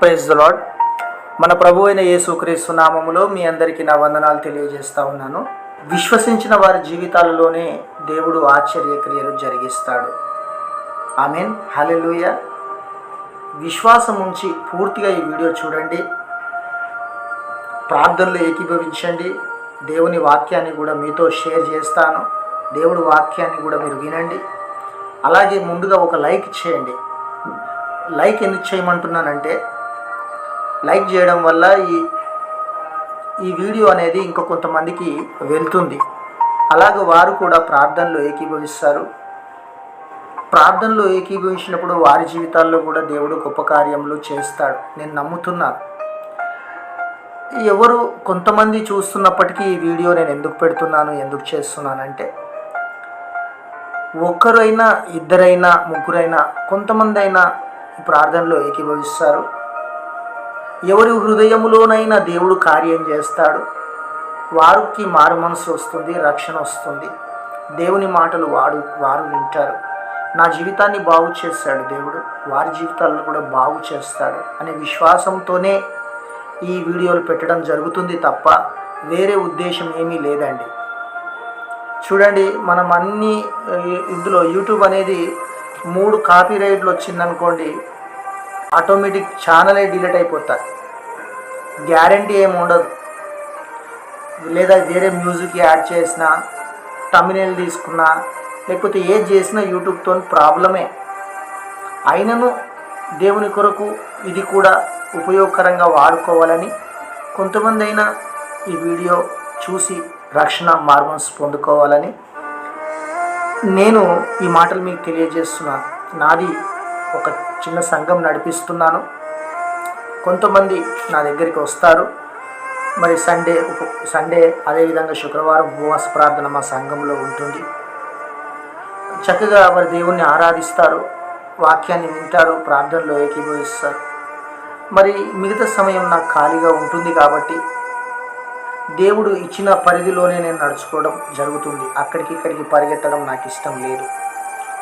Praise the lord మన ప్రభు అయిన యేసుక్రీస్తు నామములో మీ అందరికీ నా వందనాలు తెలియజేస్తా ఉన్నాను. విశ్వసించిన వారి జీవితాలలోనే దేవుడు ఆశ్చర్య క్రియలు జరిగిస్తాడు. ఆమెన్ హలెలుయ విశ్వాసం ఉంచి పూర్తిగా ఈ వీడియో చూడండి. ప్రార్థనలు ఏకీభవించండి. దేవుని వాక్యాన్ని కూడా మీతో షేర్ చేస్తాను. దేవుడి వాక్యాన్ని కూడా మీరు వినండి. అలాగే ముందుగా ఒక లైక్ చేయండి. లైక్ ఎందుకు చేయమంటున్నానంటే లైక్ చేయడం వల్ల ఈ ఈ వీడియో అనేది ఇంకా కొంతమందికి వెళ్తుంది. అలాగే వారు కూడా ప్రార్థనలో ఏకీభవిస్తారు. ప్రార్థనలో ఏకీభవించినప్పుడు వారి జీవితాల్లో కూడా దేవుడు గొప్ప కార్యములు చేస్తాడు. నేను నమ్ముతున్నాను. ఎవరు కొంతమంది చూస్తున్నప్పటికీ ఈ వీడియో నేను ఎందుకు పెడుతున్నాను ఎందుకు చేస్తున్నానంటే ఒక్కరైనా ఇద్దరైనా ముగ్గురైనా కొంతమంది అయినా ఈ ప్రార్థనలో ఏకీభవిస్తారు. ఎవరి హృదయములోనైనా దేవుడు కార్యం చేస్తాడు. వారికి మారు మనసు వస్తుంది రక్షణ వస్తుంది. దేవుని మాటలు వాడు వారు వింటారు. నా జీవితాన్ని బాగు చేస్తాడు దేవుడు వారి జీవితాలను కూడా బాగు చేస్తాడు అనే విశ్వాసంతోనే ఈ వీడియోలు పెట్టడం జరుగుతుంది తప్ప వేరే ఉద్దేశం ఏమీ లేదండి. చూడండి మనం అన్ని ఇందులో యూట్యూబ్ అనేది మూడు కాపీ రైట్లు వచ్చిందనుకోండి ఆటోమేటిక్ ఛానలే డిలీట్ అయిపోతాయి. గ్యారంటీ ఏమి ఉండదు. లేదా వేరే మ్యూజిక్ యాడ్ చేసినా తమిళ తీసుకున్నా లేకపోతే ఏది చేసినా యూట్యూబ్తో ప్రాబ్లమే. అయినను దేవుని కొరకు ఇది కూడా ఉపయోగకరంగా వాడుకోవాలని కొంతమంది అయినా ఈ వీడియో చూసి రక్షణ మార్మన్స్ పొందుకోవాలని నేను ఈ మాటలు మీకు తెలియజేస్తున్నాను. నాది ఒక చిన్న సంఘం నడిపిస్తున్నాను. కొంతమంది నా దగ్గరికి వస్తారు. మరి సండే సండే అదేవిధంగా శుక్రవారం ఉపవాస ప్రార్థన మా సంఘంలో ఉంటుంది. చక్కగా వారి దేవుణ్ణి ఆరాధిస్తారు. వాక్యాన్ని వింటారు. ప్రార్థనలో ఏకీభవిస్తారు. మరి మిగతా సమయం నాకు ఖాళీగా ఉంటుంది కాబట్టి దేవుడు ఇచ్చిన పరిధిలోనే నేను నడుచుకోవడం జరుగుతుంది. అక్కడికి ఇక్కడికి పరిగెత్తడం నాకు ఇష్టం లేదు.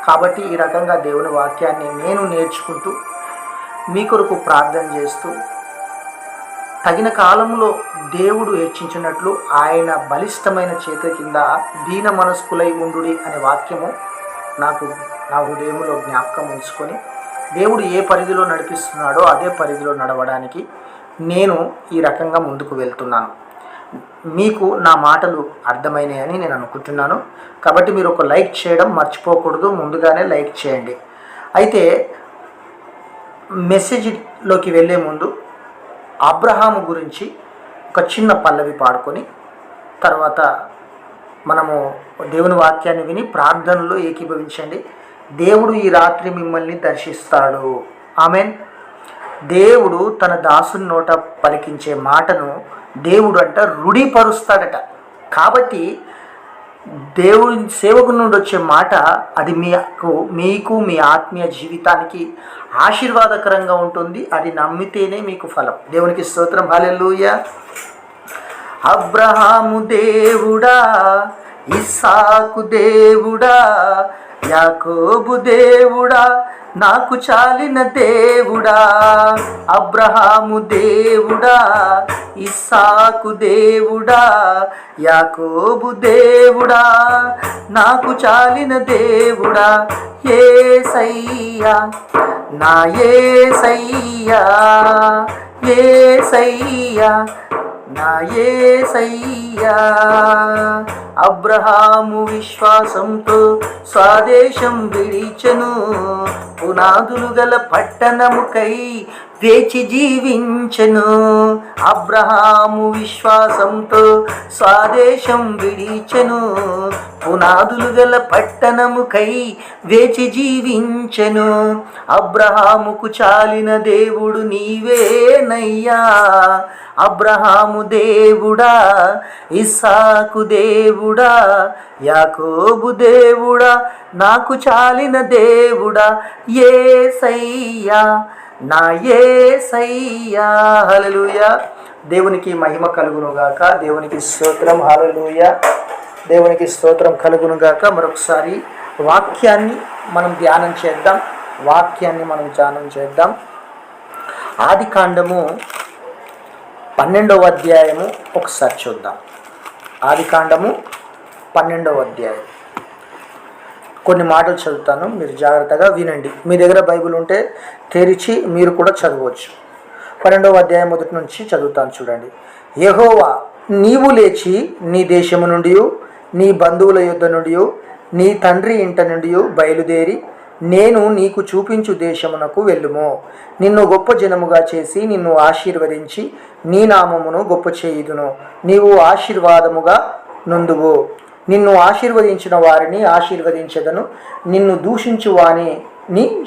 కాబట్టి ఈ రకంగా దేవుని వాక్యాన్ని నేను నేర్చుకుంటూ మీ కొరకు ప్రార్థన చేస్తూ తగిన కాలంలో దేవుడు హెచ్చించినట్లు ఆయన బలిష్టమైన చేతి కింద దీన మనస్కులై ఉండు అనే వాక్యము నాకు నా హృదయంలో జ్ఞాపకం ఉంచుకొని దేవుడు ఏ పరిధిలో నడిపిస్తున్నాడో అదే పరిధిలో నడవడానికి నేను ఈ రకంగా ముందుకు వెళ్తున్నాను. మీకు నా మాటలు అర్థమైనాయని నేను అనుకుంటున్నాను. కాబట్టి మీరు ఒక లైక్ చేయడం మర్చిపోకూడదు. ముందుగానే లైక్ చేయండి. అయితే మెసేజ్లోకి వెళ్ళే ముందు అబ్రహాము గురించి ఒక చిన్న పల్లవి పాడుకొని తర్వాత మనము దేవుని వాక్యాన్ని విని ప్రార్థనలో ఏకీభవించండి. దేవుడు ఈ రాత్రి మిమ్మల్ని దర్శిస్తాడు. ఆమెన్. దేవుడు తన దాసుని నోట పలికించే మాటను దేవుడు అంట రుడిపరుస్తాడట కాబట్టి దేవుని సేవకు నుండి వచ్చే మాట అది మీకు మీకు మీ ఆత్మీయ జీవితానికి ఆశీర్వాదకరంగా ఉంటుంది. అది నమ్మితేనే మీకు ఫలం. దేవునికి స్తోత్రం. హాలెల్లుయ. అబ్రహాము దేవుడా ఇస్సాకు దేవుడా యాకోబు దేవుడా నాకు చాలిన దేవుడా అబ్రహాము దేవుడా ఇస్సాకు దేవుడా యాకోబు దేవుడా నాకు చాలిన దేవుడా ఏ సయ్యా నా ఏ సయ్యా ఏ సయ్యా నా ఏ సయ్యా అబ్రహాము విశ్వాసంతో స్వాదేశం విడిచను పునాదులు గల పట్టణముకై వేచి జీవించను. అబ్రహాము విశ్వాసంతో స్వాదేశం విడిచెను. పునాదులు గల పట్టణముకై వేచి జీవించెను. అబ్రహాముకు చాలిన దేవుడు నీవేనయ్యా. అబ్రహాము దేవుడా ఇస్సాకు దేవుడా యాకోబు దేవుడా నాకు చాలిన దేవుడా ఏ సయ్యా నా ఏ సయ్యా హలలుయ దేవునికి మహిమ కలుగునుగాక దేవునికి స్తోత్రం హలలుయ దేవునికి స్తోత్రం కలుగునుగాక మరొకసారి వాక్యాన్ని మనం ధ్యానం చేద్దాం. వాక్యాన్ని మనం ధ్యానం చేద్దాం. ఆది కాండము పన్నెండవ అధ్యాయము ఒకసారి చూద్దాం. ఆది కాండము పన్నెండవ అధ్యాయం. కొన్ని మాటలు చదువుతాను. మీరు జాగ్రత్తగా వినండి. మీ దగ్గర బైబిల్ ఉంటే తెరిచి మీరు కూడా చదవచ్చు. పన్నెండవ అధ్యాయం మొదటి నుంచి చదువుతాను చూడండి. యహోవా నీవు లేచి నీ దేశము నుండి నీ బంధువుల యుద్ధ నుండి నీ తండ్రి ఇంట నుండి బయలుదేరి నేను నీకు చూపించు దేశమునకు వెళ్ళుము. నిన్ను గొప్ప జనముగా చేసి నిన్ను ఆశీర్వదించి నీ నామమును గొప్ప చేయుదును. నీవు ఆశీర్వాదముగా నుందువు. నిన్ను ఆశీర్వదించిన వారిని ఆశీర్వదించదను నిన్ను దూషించు వాని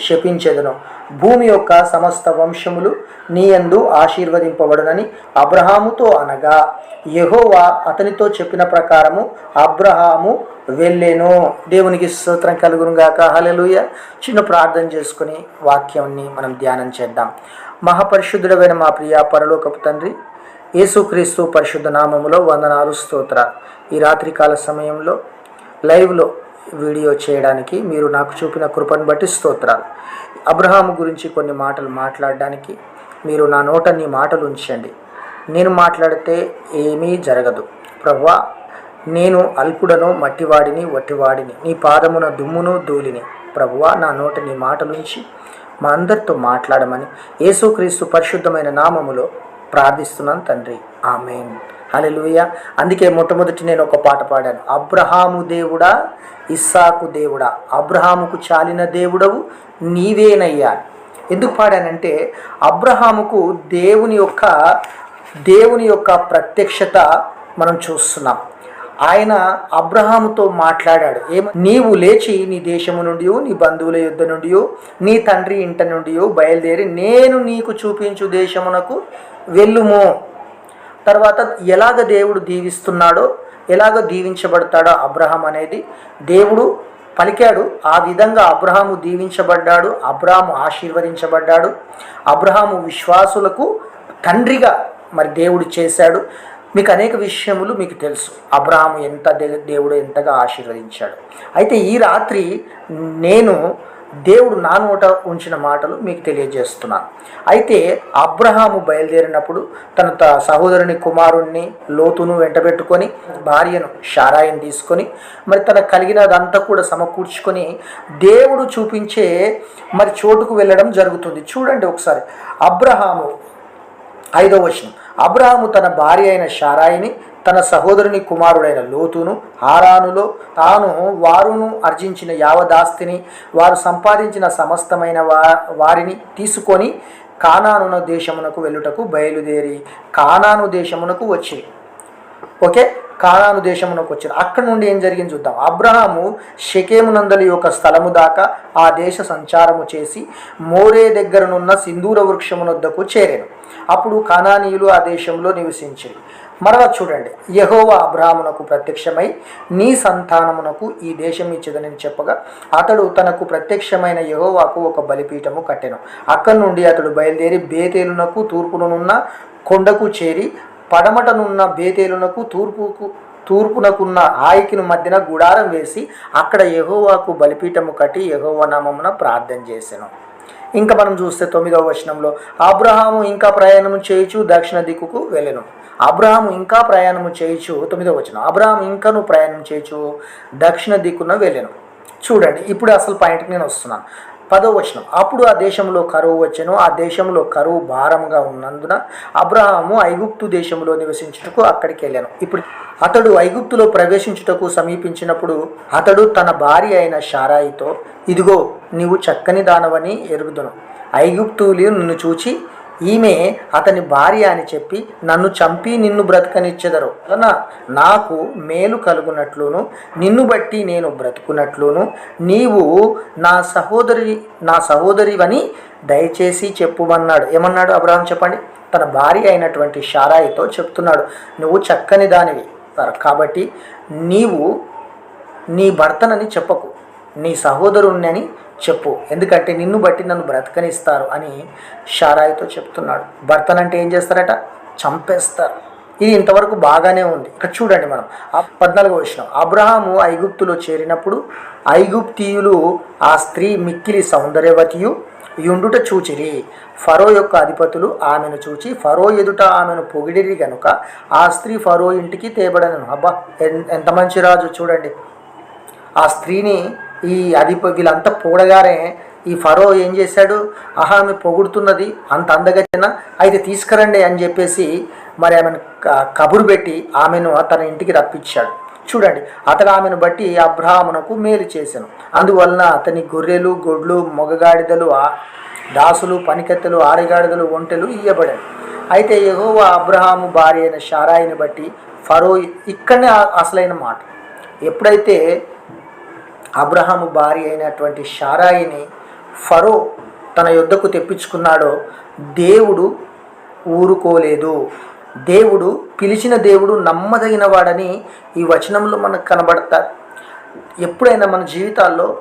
శపించెదను. భూమి యొక్క సమస్త వంశములు నీయందు ఆశీర్వదింపబడనని అబ్రహాముతో అనగా యహోవా అతనితో చెప్పిన ప్రకారము అబ్రహాము వెళ్ళేను. దేవునికి స్తోత్రం కలుగునుగాక హలలుయ చిన్న ప్రార్థన చేసుకుని వాక్యాన్ని మనం ధ్యానం చేద్దాం. మహాపరిశుద్ధుడమైన మా ప్రియ పరలోకపు తండ్రి యేసుక్రీస్తు పరిశుద్ధ నామములో వందనాలు స్తోత్ర. ఈ రాత్రికాల సమయంలో లైవ్లో వీడియో చేయడానికి మీరు నాకు చూపిన కృపను బట్టి స్తోత్రాలు అబ్రహాము గురించి కొన్ని మాటలు మాట్లాడడానికి మీరు నా నోట నీ మాటలు ఉంచండి. నేను మాట్లాడితే ఏమీ జరగదు. ప్రవ్వా నేను అల్పుడను మట్టివాడిని వట్టివాడిని నీ పాదమున దుమ్మును ధూళిని ప్రభువా నా నోట నీ మాటలుంచి మా అందరితో మాట్లాడమని యేసుక్రీస్తు పరిశుద్ధమైన నామములో ప్రార్థిస్తున్నాను తండ్రి. ఆమెన్. హలెలుయ అందుకే మొట్టమొదటి నేను ఒక పాట పాడాను. అబ్రహాము దేవుడా ఇస్సాకు దేవుడా అబ్రహాముకు చాలిన దేవుడవు నీవేనయ్యా. ఎందుకు పాడానంటే అబ్రహాముకు దేవుని యొక్క దేవుని యొక్క ప్రత్యక్షత మనం చూస్తున్నాం. ఆయన అబ్రహాముతో మాట్లాడాడు. ఏమ నీవు లేచి నీ దేశము నుండి నీ బంధువుల యుద్ధ నుండి నీ తండ్రి ఇంట నుండి బయలుదేరి నేను నీకు చూపించు దేశమునకు వెళ్ళుము. తర్వాత ఎలాగ దేవుడు దీవిస్తున్నాడో ఎలాగ దీవించబడతాడో అబ్రహం అనేది దేవుడు పలికాడు. ఆ విధంగా అబ్రహాము దీవించబడ్డాడు అబ్రహాము ఆశీర్వదించబడ్డాడు. అబ్రహాము విశ్వాసులకు తండ్రిగా మరి దేవుడు చేశాడు. మీకు అనేక విషయములు మీకు తెలుసు. అబ్రహాము ఎంత దే- దేవుడు ఎంతగా ఆశీర్వదించాడు. అయితే ఈ రాత్రి నేను దేవుడు నా నోట ఉంచిన మాటలు మీకు తెలియజేస్తున్నాను. అయితే అబ్రహాము బయలుదేరినప్పుడు తన త- సహోదరుని కుమారుణ్ణి లోతును వెంటబెట్టుకొని భార్యను షారాయిని తీసుకొని మరి తన కలిగినదంతా కూడా సమకూర్చుకొని దేవుడు చూపించే మరి చోటుకు వెళ్ళడం జరుగుతుంది. చూడండి ఒకసారి. అబ్రహాము ఐదో వచనం. అబ్రహాము తన భార్య అయిన షారాయిని తన సహోదరుని కుమారుడైన లోతును హారానులో తాను వారును ఆర్జించిన యావదాస్తిని వారు సంపాదించిన సమస్తమైన వా వారిని తీసుకొని కానానున దేశమునకు వెళ్ళుటకు బయలుదేరి కానాను దేశమునకు వచ్చి. ఓకే? కానాను దేశమునకు వచ్చారు అక్కడ నుండి ఏం జరిగింది చూద్దాం. అబ్రహాము షకేమునందలి యొక్క స్థలము దాకా ఆ దేశ సంచారము చేసి మోరే దగ్గరనున్న సింధూర వృక్షమునొద్దకు చేరాను. అప్పుడు కానానీయులు ఆ దేశంలో నివసించారు. మరలా చూడండి. యహోవా అబ్రహామునకు ప్రత్యక్షమై నీ సంతానమునకు ఈ దేశం ఇచ్చదని చెప్పగా అతడు తనకు ప్రత్యక్షమైన యహోవాకు ఒక బలిపీఠము కట్టెను. అక్కడి నుండి అతడు బయలుదేరి బేతేలునకు తూర్పునున్న కొండకు చేరి పడమటనున్న బేతేలునకు తూర్పుకు తూర్పునకున్న ఆయికిని మధ్యన గుడారం వేసి అక్కడ యహోవాకు బలిపీఠము కట్టి యహోవ నామమున ప్రార్థన చేశాను ఇంకా మనం చూస్తే తొమ్మిదవ వచనంలో అబ్రహాము ఇంకా ప్రయాణము చేయుచు దక్షిణ దిక్కుకు వెళ్ళను. అబ్రహాము ఇంకా ప్రయాణము చేయుచు తొమ్మిదవ వచనం అబ్రహాం ఇంకాను ప్రయాణం చేయుచు దక్షిణ దిక్కున వెళ్ళను. చూడండి ఇప్పుడు అసలు పాయింట్కి నేను వస్తున్నాను. పదో వచనం. అప్పుడు ఆ దేశంలో కరువు వచ్చెను. ఆ దేశంలో కరువు భారంగా ఉన్నందున అబ్రహాము ఐగుప్తు దేశంలో నివసించుటకు అక్కడికి వెళ్ళాను. ఇప్పుడు అతడు ఐగుప్తులో ప్రవేశించుటకు సమీపించినప్పుడు అతడు తన భార్య అయిన షారాయితో ఇదిగో నీవు చక్కని దానవని ఎరుగుదును. ఐగుప్తులు నిన్ను చూచి ఈమె అతని భార్య అని చెప్పి నన్ను చంపి నిన్ను బ్రతకనిచ్చెదరు. వలన నాకు మేలు కలుగునట్లును నిన్ను బట్టి నేను బ్రతుకున్నట్లును నీవు నా సహోదరి నా సహోదరివని దయచేసి చెప్పుమన్నాడు. ఏమన్నాడు అబ్రహం చెప్పండి? తన భార్య అయినటువంటి షారాయితో చెప్తున్నాడు. నువ్వు చక్కని దానివి. కాబట్టి నీవు నీ భర్తనని చెప్పకు. నీ సహోదరుణ్ణని చెప్పు. ఎందుకంటే నిన్ను బట్టి నన్ను బ్రతకనిస్తారు అని షారాయితో చెప్తున్నాడు. భర్తనంటే ఏం చేస్తారట? చంపేస్తారు. ఇది ఇంతవరకు బాగానే ఉంది. ఇక్కడ చూడండి మనం. ఆ పద్నాలుగో విషయం అబ్రహాము ఐగుప్తులో చేరినప్పుడు ఐగుప్తీయులు ఆ స్త్రీ మిక్కిలి సౌందర్యవతియు యుండుట చూచిరి. ఫరో యొక్క అధిపతులు ఆమెను చూచి ఫరో ఎదుట ఆమెను పొగిడిరి గనుక ఆ స్త్రీ ఫరో ఇంటికి తేబడను అబ్బా ఎంత మంచి రాజు చూడండి. ఆ స్త్రీని ఈ అధిప వీళ్ళంతా పొగడగారే ఈ ఫరో ఏం చేశాడు? ఆహా ఆమె పొగుడుతున్నది అంత అందగతిన అయితే తీసుకురండి అని చెప్పేసి మరి ఆమెను కబురు పెట్టి ఆమెను తన ఇంటికి రప్పించాడు. చూడండి అతడు ఆమెను బట్టి అబ్రాహ్మణకు మేలు చేశాను. అందువలన అతని గొర్రెలు గొడ్లు మొగగాడిదలు దాసులు పనికత్తెలు ఆరిగాడిదలు ఒంటెలు ఇయ్యబడాయి అయితే యెహోవా అబ్రహాము భార్య అయిన షారాయిని బట్టి ఫరో ఇక్కడనే అసలైన మాట. ఎప్పుడైతే అబ్రహాము భార్య అయినటువంటి షారాయిని ఫరో తన యుద్ధకు తెప్పించుకున్నాడో దేవుడు ఊరుకోలేదు. దేవుడు పిలిచిన దేవుడు నమ్మదగిన వాడని ఈ వచనంలో మనకు కనబడతారు ఎప్పుడైనా మన జీవితాల్లో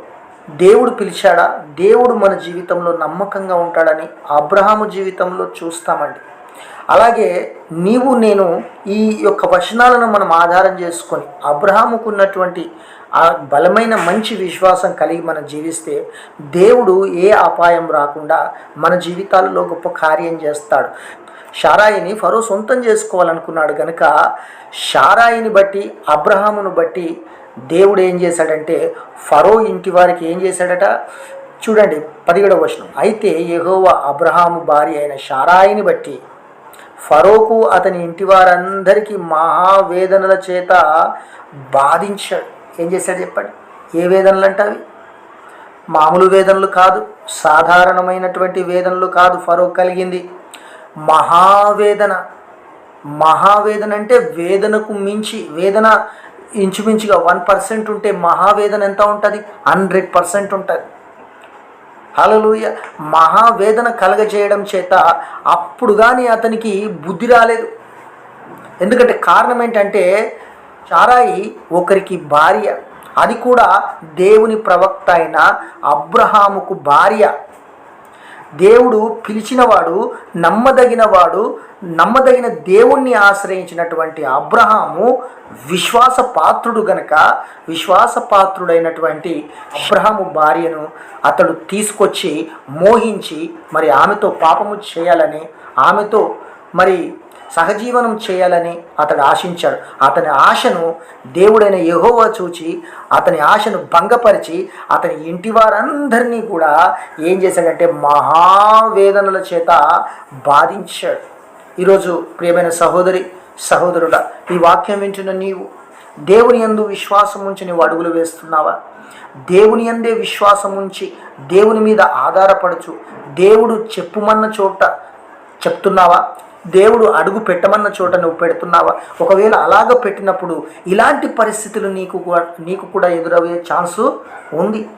దేవుడు పిలిచాడా? దేవుడు మన జీవితంలో నమ్మకంగా ఉంటాడని అబ్రహాము జీవితంలో చూస్తామండి. అలాగే నీవు నేను ఈ యొక్క వచనాలను మనం ఆధారం చేసుకొని అబ్రహాముకున్నటువంటి ఆ బలమైన మంచి విశ్వాసం కలిగి మనం జీవిస్తే దేవుడు ఏ అపాయం రాకుండా మన జీవితాలలో గొప్ప కార్యం చేస్తాడు. షారాయిని ఫరో సొంతం చేసుకోవాలనుకున్నాడు కనుక షారాయిని బట్టి అబ్రహామును బట్టి దేవుడు ఏం చేశాడంటే ఫరో ఇంటి వారికి ఏం చేశాడట? చూడండి పదిహేడవ వచనం. అయితే యెహోవా అబ్రహాము భార్య అయిన షారాయిని బట్టి ఫరోకు అతని ఇంటి వారందరికీ మహావేదనల చేత బాధించాడు. ఏం చేశాడు చెప్పండి? ఏ వేదనలు అంటే అవి మామూలు వేదనలు కాదు సాధారణమైనటువంటి వేదనలు కాదు ఫరో కలిగింది. మహావేదన. మహావేదన అంటే వేదనకు మించి వేదన ఇంచుమించుగా వన్ పర్సెంట్ ఉంటే మహావేదన ఎంత ఉంటుంది? హండ్రెడ్ పర్సెంట్ ఉంటుంది. హలలుయ మహావేదన కలగజేయడం చేత అప్పుడు కానీ అతనికి బుద్ధి రాలేదు. ఎందుకంటే కారణం ఏంటంటే చారాయి ఒకరికి భార్య. అది కూడా దేవుని ప్రవక్త అయిన అబ్రహాముకు భార్య. దేవుడు పిలిచినవాడు నమ్మదగినవాడు నమ్మదగిన దేవుణ్ణి ఆశ్రయించినటువంటి అబ్రహాము విశ్వాస పాత్రుడు గనక విశ్వాస పాత్రుడైనటువంటి అబ్రహాము భార్యను అతడు తీసుకొచ్చి మోహించి మరి ఆమెతో పాపము చేయాలని ఆమెతో మరి సహజీవనం చేయాలని అతడు ఆశించాడు. అతని ఆశను దేవుడైన యహోవా చూచి అతని ఆశను భంగపరిచి అతని ఇంటి వారందరినీ కూడా ఏం చేశాడంటే మహావేదనల చేత బాధించాడు. ఈరోజు ప్రియమైన సహోదరి సహోదరుడ ఈ వాక్యం వింటున్న నీవు దేవుని యందు విశ్వాసం ఉంచి నీవు అడుగులు వేస్తున్నావా? దేవుని అందే విశ్వాసం ఉంచి దేవుని మీద ఆధారపడుచు. దేవుడు చెప్పుమన్న చోట చెప్తున్నావా? దేవుడు అడుగు పెట్టమన్న చోట నువ్వు పెడుతున్నావా? ఒకవేళ అలాగ పెట్టినప్పుడు ఇలాంటి పరిస్థితులు నీకు కూడా నీకు కూడా ఎదురయ్యే ఛాన్సు ఉంది.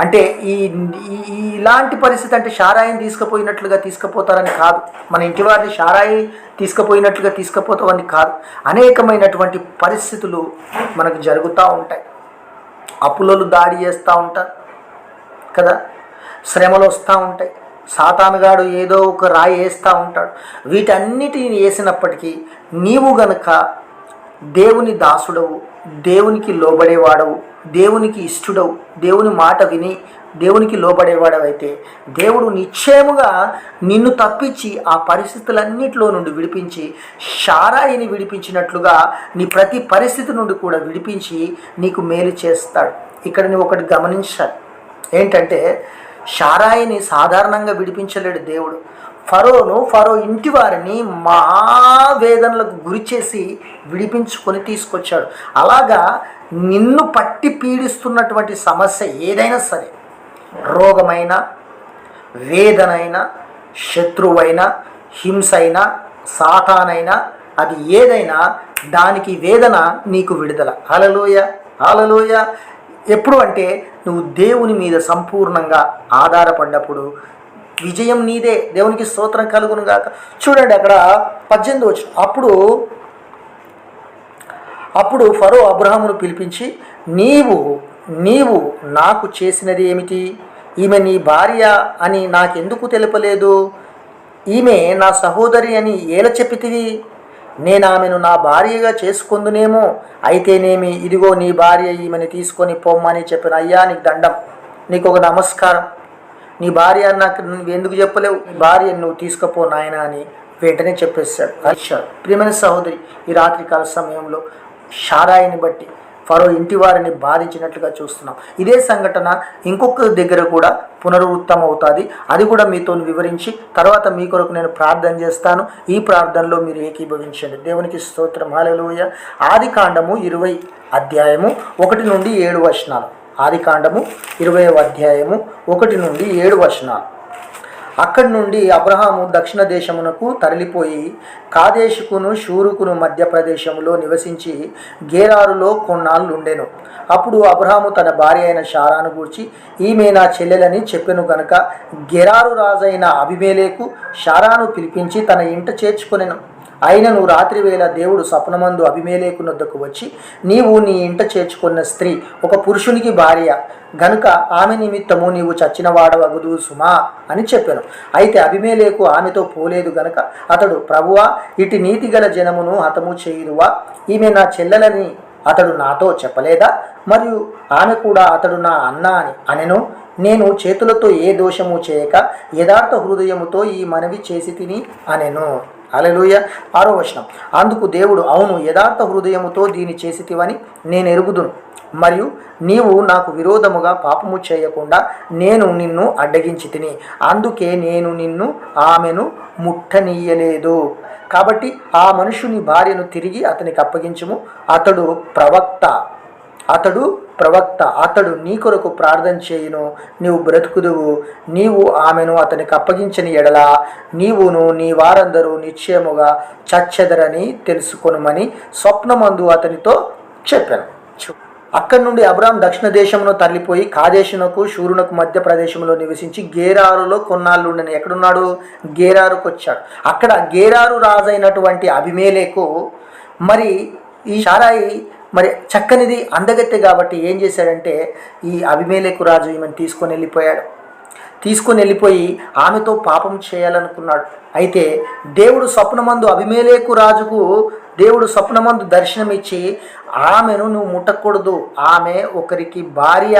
అంటే ఈ ఈ- ఇలాంటి పరిస్థితి అంటే షారాయిని తీసుకుపోయినట్లుగా తీసుకుపోతారని కాదు. మన ఇంటి వారిని షారాయి తీసుకుపోయినట్లుగా తీసుకుపోతామని కాదు. అనేకమైనటువంటి పరిస్థితులు మనకు జరుగుతూ ఉంటాయి. అప్పులలు దాడి చేస్తూ ఉంటారు. కదా? శ్రమలు వస్తూ ఉంటాయి. సాతానుగాడు ఏదో ఒక రాయి వేస్తూ ఉంటాడు. వీటన్నిటిని వేసినప్పటికీ నీవు గనుక దేవుని దాసుడవు దేవునికి లోబడేవాడవు దేవునికి ఇష్టడవు దేవుని మాట విని దేవునికి లోబడేవాడవైతే దేవుడు నిశ్చయముగా నిన్ను తప్పించి ఆ పరిస్థితులన్నిటిలో నుండి విడిపించి షారాయిని విడిపించినట్లుగా నీ ప్రతి పరిస్థితి నుండి కూడా విడిపించి నీకు మేలు చేస్తాడు. ఇక్కడ నువ్వు ఒకటి గమనించాలి. ఏంటంటే షారాయిని సాధారణంగా విడిపించలేడు దేవుడు. ఫరోను ఫరో ఇంటి వారిని మహావేదనలకు గురి చేసి విడిపించుకొని తీసుకొచ్చాడు. అలాగా నిన్ను పట్టి పీడిస్తున్నటువంటి సమస్య ఏదైనా సరే రోగమైన వేదనైన శత్రువైన అయినా సాతానైనా అది ఏదైనా దానికి వేదన నీకు విడుదల. హలలోయ హలలోయ ఎప్పుడు అంటే నువ్వు దేవుని మీద సంపూర్ణంగా ఆధారపడ్డప్పుడు విజయం నీదే. దేవునికి స్తోత్రం కలుగును గాక. చూడండి అక్కడ పద్దెనిమిది వచ్చి అప్పుడు అప్పుడు ఫరో అబ్రహామును పిలిపించి నీవు నీవు నాకు చేసినది ఏమిటి? ఈమె నీ భార్య అని నాకెందుకు తెలుపలేదు? ఈమె నా సహోదరి అని ఏల చెప్పితివి? నేను ఆమెను నా భార్యగా చేసుకుందునేమో. అయితేనేమి? ఇదిగో నీ భార్య ఈమెని తీసుకొని పొమ్మని చెప్పిన అయ్యా నీకు దండం. నీకు ఒక నమస్కారం. నీ భార్య నాకు నువ్వు ఎందుకు చెప్పలేవు? భార్య నువ్వు తీసుకుపో నాయన అని వెంటనే చెప్పేశాడు. అర్షాడు ప్రియమైన సహోదరి ఈ రాత్రికాల సమయంలో షారాయిని బట్టి ఫరో ఇంటి వారిని బాధించినట్లుగా చూస్తున్నాం. ఇదే సంఘటన ఇంకొక దగ్గర కూడా పునరుత్తం అవుతుంది అది కూడా మీతో వివరించి తర్వాత మీ కొరకు నేను ప్రార్థన చేస్తాను. ఈ ప్రార్థనలో మీరు ఏకీభవించండి. దేవునికి స్తోత్రం. హాలలోయ ఆది కాండము ఇరవై అధ్యాయము ఒకటి నుండి ఏడు వచనాలు. ఆది కాండము ఇరవై అధ్యాయము ఒకటి నుండి ఏడు వచనాలు. అక్కడి నుండి అబ్రహాము దక్షిణ దేశమునకు తరలిపోయి కాదేశుకును షూరుకును మధ్య ప్రదేశంలో నివసించి గేరారులో కొన్నాళ్ళు ఉండెను. అప్పుడు అబ్రహాము తన భార్య అయిన షారాను గూర్చి ఈమె నా చెల్లెలని చెప్పెను గనుక గెరారు రాజైన అభిమేలేకు షారాను పిలిపించి తన ఇంట చేర్చుకొనెను. అయినను రాత్రి వేళ దేవుడు స్వప్నమందు అభిమేలేకునొద్దకు వచ్చి నీవు నీ ఇంట చేర్చుకున్న స్త్రీ ఒక పురుషునికి భార్య గనుక ఆమె నిమిత్తము నీవు చచ్చిన వాడవగదు సుమా అని చెప్పాను. అయితే అభిమేలేకు ఆమెతో పోలేదు గనక అతడు ప్రభువా ఇటు నీతిగల జనమును హతము చేయుదువా? ఈమె నా చెల్లెలని అతడు నాతో చెప్పలేదా? మరియు ఆమె కూడా అతడు నా అన్న అని అనెను? నేను చేతులతో ఏ దోషము చేయక యథార్థ హృదయముతో ఈ మనవి చేసి తిని అనెను. అలెలుయ ఆరో వచనం. అందుకు దేవుడు అవును యథార్థ హృదయముతో దీని చేసితివని నేను ఎరుగుదును. మరియు నీవు నాకు విరోధముగా పాపము చేయకుండా నేను నిన్ను అడ్డగించి తిని అందుకే నేను నిన్ను ఆమెను ముట్టనీయలేదు. కాబట్టి ఆ మనుషుని భార్యను తిరిగి అతనికి అప్పగించము. అతడు ప్రవక్త. అతడు ప్రవక్త అతడు నీ కొరకు ప్రార్థన చేయును నీవు బ్రతుకుదువు నీవు ఆమెను అతనికి అప్పగించని ఎడల నీవును నీ వారందరూ నిశ్చయముగా చచ్చెదరని తెలుసుకొనుమని స్వప్నమందు అతనితో చెప్పాను. అక్కడి నుండి అబ్రామ్ దక్షిణ దేశమును తరలిపోయి కాదేశునకు శూరునకు మధ్య ప్రదేశంలో నివసించి గేరారులో కొన్నాళ్ళు ఉండని ఎక్కడున్నాడు? గేరారుకు వచ్చాడు. అక్కడ గేరారు రాజైనటువంటి అభిమేలేకు మరి ఈ షారాయి మరి చక్కనిది అందగత్తె కాబట్టి ఏం చేశాడంటే ఈ అభిమేలేకు రాజు ఈమెను తీసుకొని వెళ్ళిపోయాడు. తీసుకొని వెళ్ళిపోయి ఆమెతో పాపం చేయాలనుకున్నాడు. అయితే దేవుడు స్వప్నమందు అభిమేలేకు రాజుకు దేవుడు స్వప్నమందు దర్శనమిచ్చి ఆమెను నువ్వు ముట్టకూడదు. ఆమె ఒకరికి భార్య.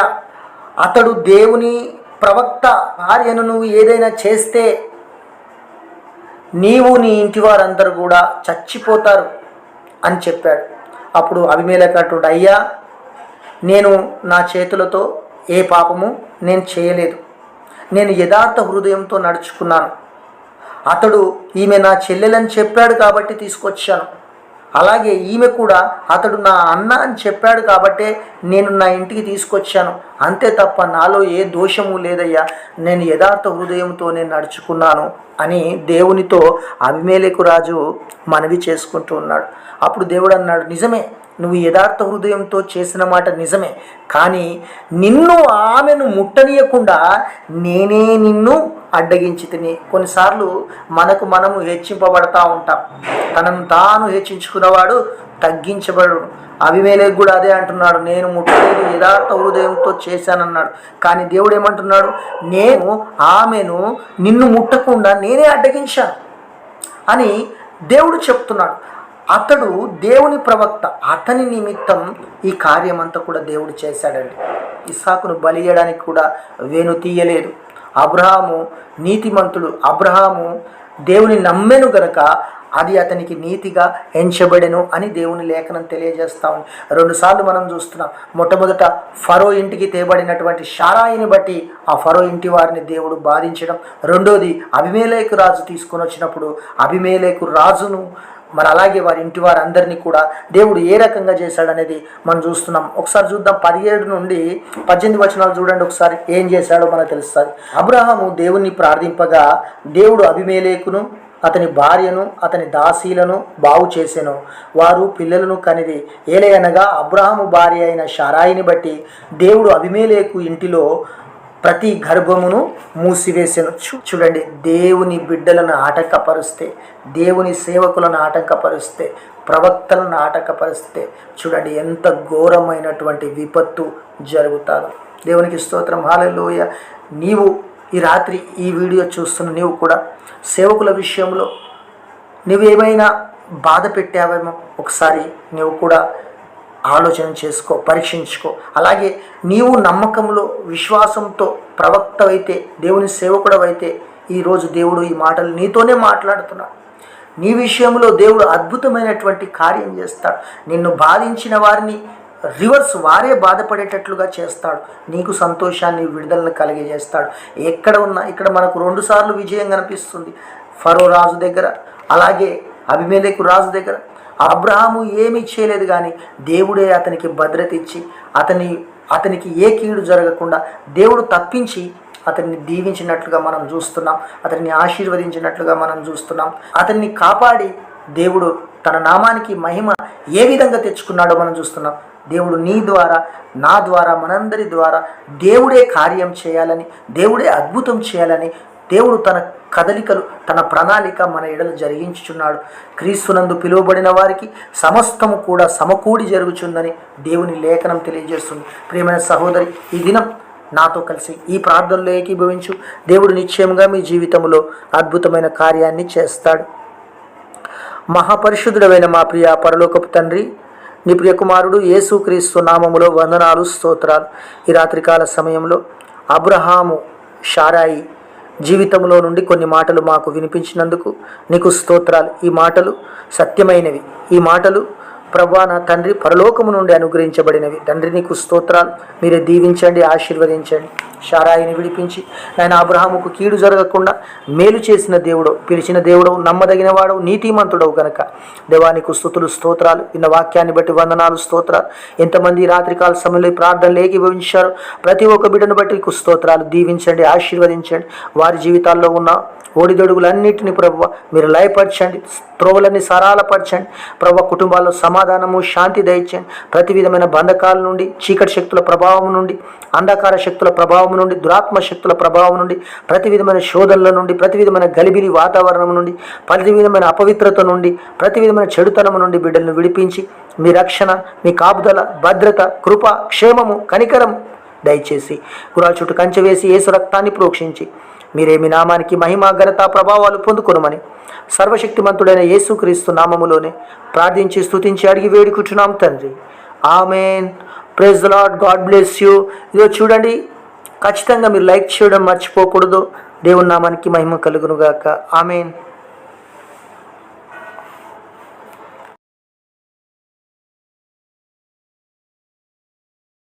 అతడు దేవుని ప్రవక్త భార్యను నువ్వు ఏదైనా చేస్తే నీవు నీ ఇంటి వారందరూ కూడా చచ్చిపోతారు అని చెప్పాడు. అప్పుడు అభిమేలక అంటుండు అయ్యా నేను నా చేతులతో ఏ పాపము నేను చేయలేదు. నేను యథార్థ హృదయంతో నడుచుకున్నాను. అతడు ఈమె నా చెల్లెలని చెప్పాడు కాబట్టి తీసుకొచ్చాను. అలాగే ఈమె కూడా అతడు నా అన్న అని చెప్పాడు కాబట్టే నేను నా ఇంటికి తీసుకొచ్చాను. అంతే తప్ప నాలో ఏ దోషము లేదయ్యా. నేను యథార్థ హృదయంతో నేను నడుచుకున్నాను అని దేవునితో అభిమేలకు రాజు మనవి చేసుకుంటూ ఉన్నాడు. అప్పుడు దేవుడు అన్నాడు నిజమే నువ్వు యథార్థ హృదయంతో చేసిన మాట నిజమే. కానీ నిన్ను ఆమెను ముట్టనీయకుండా నేనే నిన్ను అడ్డగించి తిని. కొన్నిసార్లు మనకు మనము హెచ్చింపబడతా ఉంటాం. తనను తాను హెచ్చించుకున్నవాడు తగ్గించబడు. అభిమేలకు కూడా అదే అంటున్నాడు. నేను ముట్టలేదు యథార్థ హృదయంతో చేశానన్నాడు. కానీ దేవుడు ఏమంటున్నాడు? నేను ఆమెను నిన్ను ముట్టకుండా నేనే అడ్డగించాను అని దేవుడు చెప్తున్నాడు. అతడు దేవుని ప్రవక్త అతని నిమిత్తం ఈ కార్యమంతా కూడా దేవుడు చేశాడండి. ఇస్సాకును బలి చేయడానికి కూడా వేణు తీయలేదు. అబ్రహాము నీతిమంతుడు అబ్రహాము దేవుని నమ్మెను గనక అది అతనికి నీతిగా ఎంచబడెను అని దేవుని లేఖనం తెలియజేస్తా ఉంది. రెండుసార్లు మనం చూస్తున్నాం మొట్టమొదట ఫరో ఇంటికి తేబడినటువంటి షారాయిని బట్టి ఆ ఫరో ఇంటి వారిని దేవుడు బాధించడం. రెండోది అభిమేలేకు రాజు తీసుకొని వచ్చినప్పుడు అభిమేలేకు రాజును మరి అలాగే వారి ఇంటి వారందరినీ కూడా దేవుడు ఏ రకంగా చేశాడనేది మనం చూస్తున్నాం. ఒకసారి చూద్దాం. పదిహేడు నుండి పద్దెనిమిది వచనాలు చూడండి ఒకసారి. ఏం చేశాడో మనకు తెలుస్తుంది. అబ్రహాము దేవుణ్ణి ప్రార్థింపగా దేవుడు అభిమేలేకును అతని భార్యను అతని దాసీలను బాగు చేసెను. వారు పిల్లలను కనిది ఏలయనగా అబ్రహాము భార్య అయిన షారాయిని బట్టి దేవుడు అభిమేలేకు ఇంటిలో ప్రతి గర్భమును మూసివేసెను. చూడండి దేవుని బిడ్డలను ఆటంకపరుస్తే దేవుని సేవకులను ఆటంకపరుస్తే ప్రవక్తలను ఆటంకపరిస్తే చూడండి ఎంత ఘోరమైనటువంటి విపత్తు జరుగుతాదో దేవునికి స్తోత్రం. హాలలోయ. నీవు ఈ రాత్రి ఈ వీడియో చూస్తున్న నీవు కూడా సేవకుల విషయంలో నువ్వేమైనా బాధ పెట్టావేమో? ఒకసారి నువ్వు కూడా ఆలోచన చేసుకో పరీక్షించుకో. అలాగే నీవు నమ్మకంలో విశ్వాసంతో ప్రవక్తవైతే దేవుని సేవకుడవైతే ఈరోజు దేవుడు ఈ మాటలు నీతోనే మాట్లాడుతున్నాడు. నీ విషయంలో దేవుడు అద్భుతమైనటువంటి కార్యం చేస్తాడు. నిన్ను బాధించిన వారిని రివర్స్ వారే బాధపడేటట్లుగా చేస్తాడు. నీకు సంతోషాన్ని విడుదలను కలిగజేస్తాడు. ఎక్కడ ఉన్నా ఇక్కడ మనకు రెండుసార్లు విజయం కనిపిస్తుంది. ఫరో రాజు దగ్గర అలాగే అభిమేలకు రాజు దగ్గర. అబ్రహాము ఏమీ చేయలేదు కానీ దేవుడే అతనికి భద్రత ఇచ్చి అతని అతనికి ఏ కీడు జరగకుండా దేవుడు తప్పించి అతన్ని దీవించినట్లుగా మనం చూస్తున్నాం అతన్ని ఆశీర్వదించినట్లుగా మనం చూస్తున్నాం. అతన్ని కాపాడి దేవుడు తన నామానికి మహిమ ఏ విధంగా తెచ్చుకున్నాడో మనం చూస్తున్నాం. దేవుడు నీ ద్వారా నా ద్వారా మనందరి ద్వారా దేవుడే కార్యం చేయాలని దేవుడే అద్భుతం చేయాలని దేవుడు తన కదలికలు తన ప్రణాళిక మన ఎడలు జరిగించుచున్నాడు. క్రీస్తునందు పిలువబడిన వారికి సమస్తము కూడా సమకూడి జరుగుచుందని దేవుని లేఖనం తెలియజేస్తుంది. ప్రియమైన సహోదరి ఈ దినం నాతో కలిసి ఈ ప్రార్థనలో ఏకీభవించు. దేవుడు నిశ్చయంగా మీ జీవితంలో అద్భుతమైన కార్యాన్ని చేస్తాడు. మహాపరిశుద్ధుడమైన మా ప్రియ పరలోకపు తండ్రి నీ ప్రియకుమారుడు యేసుక్రీస్తు నామములో వందనాలు స్తోత్రాలు. ఈ రాత్రికాల సమయంలో అబ్రహాము షారాయి జీవితంలో నుండి కొన్ని మాటలు మాకు వినిపించినందుకు నీకు స్తోత్రాలు. ఈ మాటలు సత్యమైనవి. ఈ మాటలు ప్రభా నా తండ్రి పరలోకము నుండి అనుగ్రహించబడినవి. తండ్రి నీకు స్తోత్రాలు. మీరే దీవించండి ఆశీర్వదించండి. షారాయిని విడిపించి ఆయన అబ్రహాముకు కీడు జరగకుండా మేలు చేసిన దేవుడు పిలిచిన దేవుడు నమ్మదగిన వాడు నీతిమంతుడవు గనక. దేవానికి స్థుతులు స్తోత్రాలు. విన్న వాక్యాన్ని బట్టి వందనాలు స్తోత్రాలు. ఎంతమంది రాత్రికాల సమయంలో ఈ ప్రార్థనలు ఏకీభవించారు ప్రతి ఒక్క బిడ్డను బట్టి నీకు స్తోత్రాలు. దీవించండి ఆశీర్వదించండి. వారి జీవితాల్లో ఉన్న ఓడిదొడుగులన్నింటినీ ప్రభు మీరు లయపరచండి త్రోవలన్నీ సరాలపరచండి. ప్రభు కుటుంబాల్లో సమాధానము శాంతి దయచేయండి ప్రతి విధమైన బంధకాల నుండి చీకటి శక్తుల ప్రభావం నుండి అంధకార శక్తుల ప్రభావం నుండి దురాత్మ శక్తుల ప్రభావం నుండి ప్రతి విధమైన శోధనల నుండి ప్రతి విధమైన గలిబిలి వాతావరణం నుండి ప్రతి విధమైన అపవిత్రత నుండి ప్రతి విధమైన చెడుతనం నుండి బిడ్డలను విడిపించి మీ రక్షణ మీ కాపుదల భద్రత కృప క్షేమము కనికరం దయచేసి గురాల చుట్టూ కంచె వేసి ఏసు రక్తాన్ని ప్రోక్షించి మీరే మీ నామానికి మహిమ ఘనత ప్రభావాలు పొందుకొనమని? సర్వశక్తిమంతుడైన యేసుక్రీస్తు నామములోనే ప్రార్థించి స్తుతించి అడిగి వేడుకుంటున్నాం తండ్రి. Amen. Praise lord god bless you. ఇదో చూడండి ఖచ్చితంగా మీరు లైక్ చేయడం మర్చిపోకూడదు. దేవుని నామానికి మహిమ కలుగునుగాక. ఆమెన్.